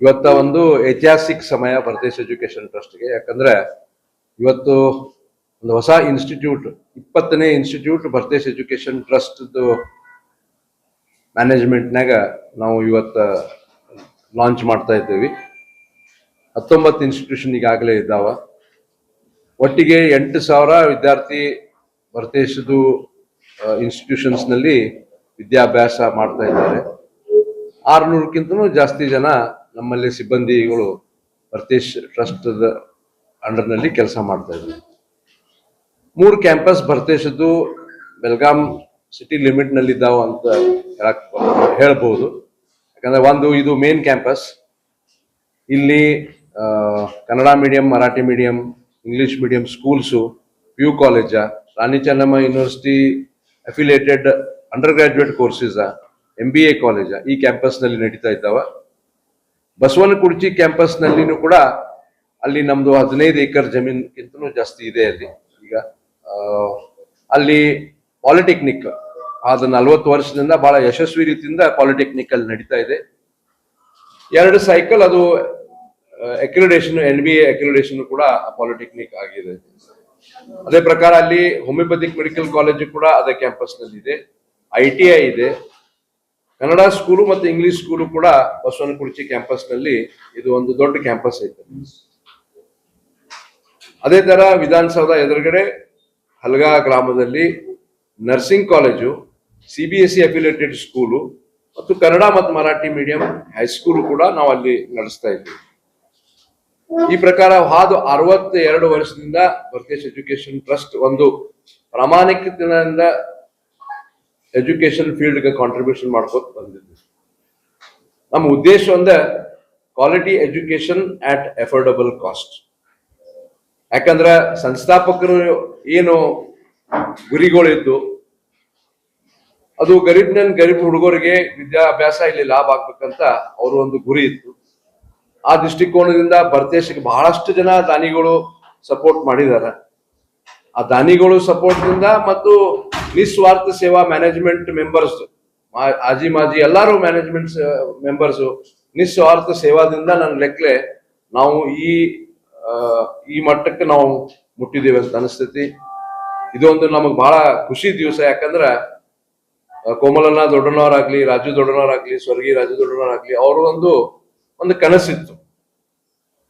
ಇವತ್ತ ಒಂದು ಐತಿಹಾಸಿಕ ಸಮಯ ಭರತೇಶ್ ಎಜುಕೇಶನ್ ಟ್ರಸ್ಟ್ಗೆ ಯಾಕಂದ್ರೆ ಇವತ್ತು ಒಂದು ಹೊಸ ಇನ್ಸ್ಟಿಟ್ಯೂಟ್, ಇಪ್ಪತ್ತನೇ ಇನ್ಸ್ಟಿಟ್ಯೂಟ್ ಭರತೇಶ್ ಎಜುಕೇಶನ್ ಟ್ರಸ್ಟ್ ಮ್ಯಾನೇಜ್ಮೆಂಟ್ನಾಗ ನಾವು ಇವತ್ತ ಲಾಂಚ್ ಮಾಡ್ತಾ ಇದ್ದೀವಿ. ಹತ್ತೊಂಬತ್ತು ಇನ್ಸ್ಟಿಟ್ಯೂಷನ್ ಈಗಾಗಲೇ ಇದ್ದಾವ. ಒಟ್ಟಿಗೆ ಎಂಟು ಸಾವಿರ ವಿದ್ಯಾರ್ಥಿ ಇನ್ಸ್ಟಿಟ್ಯೂಷನ್ಸ್ನಲ್ಲಿ ವಿದ್ಯಾಭ್ಯಾಸ ಮಾಡ್ತಾ ಇದ್ದಾರೆ. ಆರ್ನೂರಕ್ಕಿಂತಲೂ ಜಾಸ್ತಿ ಜನ ನಮ್ಮಲ್ಲಿ ಸಿಬ್ಬಂದಿಗಳು ಭರ್ತೇಶ್ ಟ್ರಸ್ಟ್ ಅಂಡರ್ನಲ್ಲಿ ಕೆಲಸ ಮಾಡ್ತಾ ಇದ್ದಾರೆ. ಮೂರು ಕ್ಯಾಂಪಸ್ ಭರತೇಶದ್ದು ಬೆಲ್ಗಾಂ ಸಿಟಿ ಲಿಮಿಟ್ನಲ್ಲಿ ಇದ್ದಾವ ಅಂತ ಹೇಳಕ್ ಹೇಳ್ಬೋದು. ಯಾಕಂದ್ರೆ ಒಂದು ಇದು ಮೇನ್ ಕ್ಯಾಂಪಸ್. ಇಲ್ಲಿ Kannada medium, Marathi medium, English medium schools, P U college, Rani Chennamma university affiliated undergraduate courses M B A college ಈ ಕ್ಯಾಂಪಸ್ನಲ್ಲಿ ನಡೀತಾ ಇದ್ದಾವ. ಬಸವನಕುರ್ಚಿ ಕ್ಯಾಂಪಸ್ ನಲ್ಲಿನೂ ಕೂಡ ಅಲ್ಲಿ ನಮ್ದು ಹದಿನೈದು ಏಕರ್ ಜಮೀನ್ಗಿಂತನೂ ಜಾಸ್ತಿ ಇದೆ ಅಲ್ಲಿ. ಈಗ ಅಲ್ಲಿ ಪಾಲಿಟೆಕ್ನಿಕ್, ಆದ ನಲವತ್ತು ವರ್ಷದಿಂದ ಬಹಳ ಯಶಸ್ವಿ ರೀತಿಯಿಂದ ಪಾಲಿಟೆಕ್ನಿಕ್ ಅಲ್ಲಿ ನಡೀತಾ ಇದೆ. ಎರಡು ಸೈಕಲ್ ಅದು ಅಕ್ರಿಡೇಷನ್ ಎನ್ ಬಿ ಎ ಕೂಡ ಪಾಲಿಟೆಕ್ನಿಕ್ ಆಗಿದೆ. ಅದೇ ಪ್ರಕಾರ ಅಲ್ಲಿ ಹೋಮಿಯೋಪತಿಕ್ ಮೆಡಿಕಲ್ ಕಾಲೇಜು ಕೂಡ ಅದೇ ಕ್ಯಾಂಪಸ್ನಲ್ಲಿ ಇದೆ ಐ ಟಿ ಐ ಇದೆ. ಕನ್ನಡ ಸ್ಕೂಲು ಮತ್ತು ಇಂಗ್ಲಿಷ್ ಸ್ಕೂಲು ಕೂಡ ಬಸವನಕುರ್ಚಿ ಕ್ಯಾಂಪಸ್ನಲ್ಲಿ ಇದು ಒಂದು ದೊಡ್ಡ ಕ್ಯಾಂಪಸ್ ಐತೆ. ಅದೇ ತರ ವಿಧಾನಸೌಧ ಎದುರುಗಡೆ ಹಲ್ಗಾ ಗ್ರಾಮದಲ್ಲಿ nursing college C B S C affiliated school ಮತ್ತು ಕನ್ನಡ ಮತ್ತು ಮರಾಠಿ ಮೀಡಿಯಂ ಹೈಸ್ಕೂಲು ಕೂಡ ನಾವು ಅಲ್ಲಿ ನಡೆಸ್ತಾ ಇದ್ದೀವಿ ಈ ಪ್ರಕಾರ ಹಾದು ಅರವತ್ತೆರಡು ವರ್ಷದಿಂದ ಭರತೇಶ್ ಎಜುಕೇಶನ್ ಟ್ರಸ್ಟ್ ಒಂದು ಪ್ರಾಮಾಣಿಕತೆಯಿಂದ ಎಜುಕೇಶನ್ ಫೀಲ್ಡ್ಗೆ ಕಾಂಟ್ರಿಬ್ಯೂಷನ್ ಮಾಡ್ಕೋತ ಬಂದಿದ್ವಿ. ನಮ್ಮ ಉದ್ದೇಶ ಒಂದ quality education at affordable cost ಯಾಕಂದ್ರೆ ಸಂಸ್ಥಾಪಕರು ಏನು ಗುರಿಗಳಿದ್ದು, ಅದು ಗರೀಬ್ ನನ್ ಗರೀಬ್ ಹುಡುಗರಿಗೆ ವಿದ್ಯಾಭ್ಯಾಸ ಇಲ್ಲಿ ಲಾಭ ಆಗ್ಬೇಕಂತ ಅವರು ಒಂದು ಗುರಿ ಇತ್ತು. ಆ ದೃಷ್ಟಿಕೋನದಿಂದ ಭರತೇಶಕ್ಕೆ ಬಹಳಷ್ಟು ಜನ ದಾನಿಗಳು ಸಪೋರ್ಟ್ ಮಾಡಿದ್ದಾರೆ. ಆ ದಾನಿಗಳು ಸಪೋರ್ಟ್ ದಿಂದ ಮತ್ತು ನಿಸ್ವಾರ್ಥ ಸೇವಾ ಮ್ಯಾನೇಜ್ಮೆಂಟ್ ಮೆಂಬರ್ಸ್ ಆಜಿ ಮಾಜಿ ಎಲ್ಲಾರು ಮ್ಯಾನೇಜ್ಮೆಂಟ್ ಮೆಂಬರ್ಸ್ ನಿಸ್ವಾರ್ಥ ಸೇವಾದಿಂದ ನನ್ನ ಲೆಕ್ಕಲೆ ನಾವು ಈ ಈ ಮಟ್ಟಕ್ಕೆ ನಾವು ಮುಟ್ಟಿದ್ದೇವೆ ಅಂತ ಅನಿಸ್ತೈತಿ. ಇದೊಂದು ನಮಗ್ ಬಹಳ ಖುಷಿ ದಿವಸ, ಯಾಕಂದ್ರ ಕೋಮಲನ ದೊಡ್ಡನವರಾಗ್ಲಿ, ರಾಜು ದೊಡ್ಡನವರಾಗ್ಲಿ, ಸ್ವರ್ಗಿ ರಾಜು ದೊಡ್ಡನವರಾಗ್ಲಿ, ಅವರು ಒಂದು ಒಂದು ಕನಸಿತ್ತು.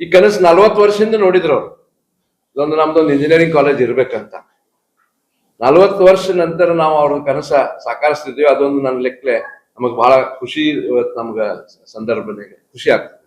ಈ ಕನಸು ನಲ್ವತ್ತು ವರ್ಷದಿಂದ ನೋಡಿದ್ರು ಅವ್ರು. ಇದೊಂದು ನಮ್ದೊಂದು ಇಂಜಿನಿಯರಿಂಗ್ ಕಾಲೇಜ್ ಇರ್ಬೇಕಂತ. ನಲ್ವತ್ತು ವರ್ಷ ನಂತರ ನಾವು ಅವ್ರ ಕನಸ ಸಾಕಾರಿಸ್ತಿದ್ವಿ. ಅದೊಂದು ನನ್ನ ಲೆಕ್ಕಲೆ ನಮಗ್ ಬಹಳ ಖುಷಿ ಇವತ್ತು ನಮ್ಗ ಸಂದರ್ಭದಲ್ಲಿ. ಖುಷಿ ಆಗ್ತದೆ.